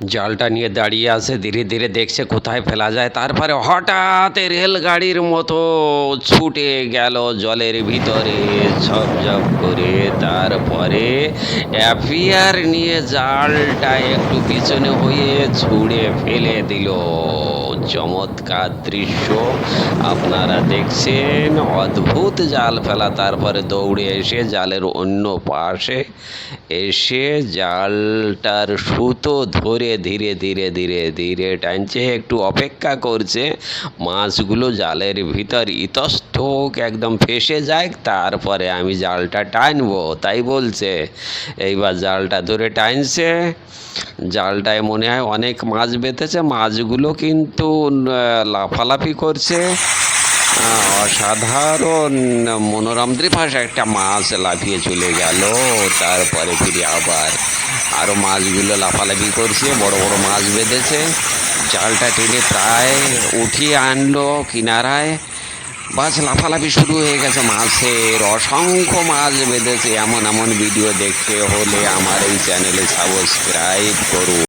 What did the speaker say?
জালটা নিয়ে দাঁড়িয়ে আছে, ধীরে ধীরে দেখছে কোথায় ফেলা যায়। তারপরে হঠাৎ রেলগাড়ির মতো ছুটে গেল জলের ভিতরে ঝপঝপ করে। তারপরে অ্যাফিয়ার নিয়ে জালটা একটু পিছনে হয়ে ছুঁড়ে ফেলে দিল। চমৎকার দৃশ্য। আপনারা দেখছেন অদ্ভুত জাল ফেলা, তারপরে দৌড়ে এসে জালের অন্য পাশে এসে জালটার সুতো ধরে ধীরে ধীরে ধীরে ধীরে টানছে, একটু অপেক্ষা করছে। মাছগুলো জালের ভিতর ইতস্তক একদম ফেসে যায় তারপরে আমি জালটা টানবো, তাই বলছে। এইবার জালটা ধরে টানছে। জালটায় মনে হয় অনেক মাছ বেঁধেছে, মাছগুলো কিন্তু লাফালাফি করছে। অসাধারণ, মনোরম দৃপাশে একটা মাছ লাফিয়ে চলে গেল। তারপরে ফিরে আবার আরও মাছগুলো লাফালাফি করছে, বড় বড় মাছ বেঁধেছে। জালটা টেনে প্রায় উঠিয়ে আনলো কিনারায়। বাস লাফালাফি শুরু হয়ে গেছে মাছের। অসংখ্য মাছ বেঁধেছে। এমন এমন ভিডিও দেখতে হলে আমার এই চ্যানেলে সাবস্ক্রাইব করুন।